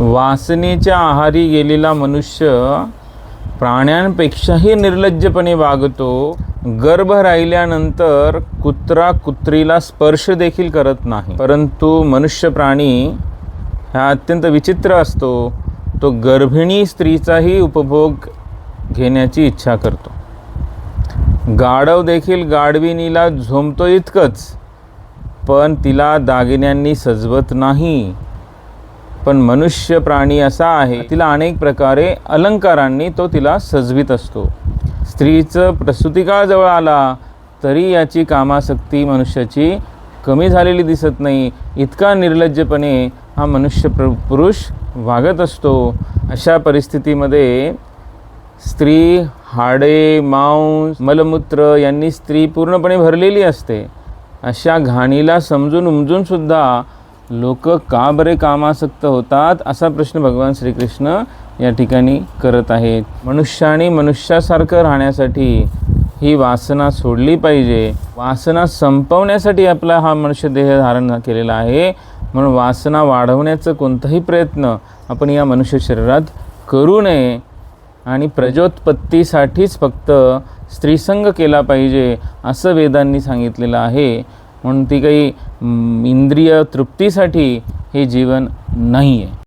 वासनेच्या आहारी गेलेला मनुष्य प्राण्यांपेक्षाही निर्लज्जपणे वागतो गर्भ राहिल्यानंतर कुत्रा कुत्रीला स्पर्श देखील करत नाही. परंतु मनुष्य प्राणी हा अत्यंत विचित्र असतो. तो गर्भिणी स्त्रीचाही उपभोग घेण्याची इच्छा करतो. गाढव देखील गाढविणीला झोंबतो इतकंच पण तिला दागिन्यांनी सजवत नाही. पण मनुष्य प्राणी असा आहे तिला अनेक प्रकारे अलंकारांनी तो तिला सजवीत असतो. स्त्रीचं प्रसूतिकाळ जवळ आला तरी याची कामासक्ती मनुष्याची कमी झालेली दिसत नाही. इतका निर्लज्जपणे हा मनुष्य प्र पुरुष वागत असतो. अशा परिस्थितीमध्ये स्त्री हाडे मांस मलमूत्र यांनी स्त्री पूर्णपणे भरलेली असते. अशा घाणीला समजून उमजूनसुद्धा लोक का बरे कामासक्त होतात असा प्रश्न भगवान श्रीकृष्ण या ठिकाणी करत आहेत. मनुष्याने मनुष्यासारखं राहण्यासाठी ही वासना सोडली पाहिजे. वासना संपवण्यासाठी आपला हा मनुष्य देह धारण केलेला आहे. म्हणून वासना वाढवण्याचं कोणताही प्रयत्न आपण या मनुष्य शरीरात करू नये. आणि प्रजोत्पत्तीसाठीच फक्त स्त्रीसंग केला पाहिजे असं वेदांनी सांगितलेलं आहे. म्हणून ती काही इंद्रिय तृप्तीसाठी हे जीवन नाही आहे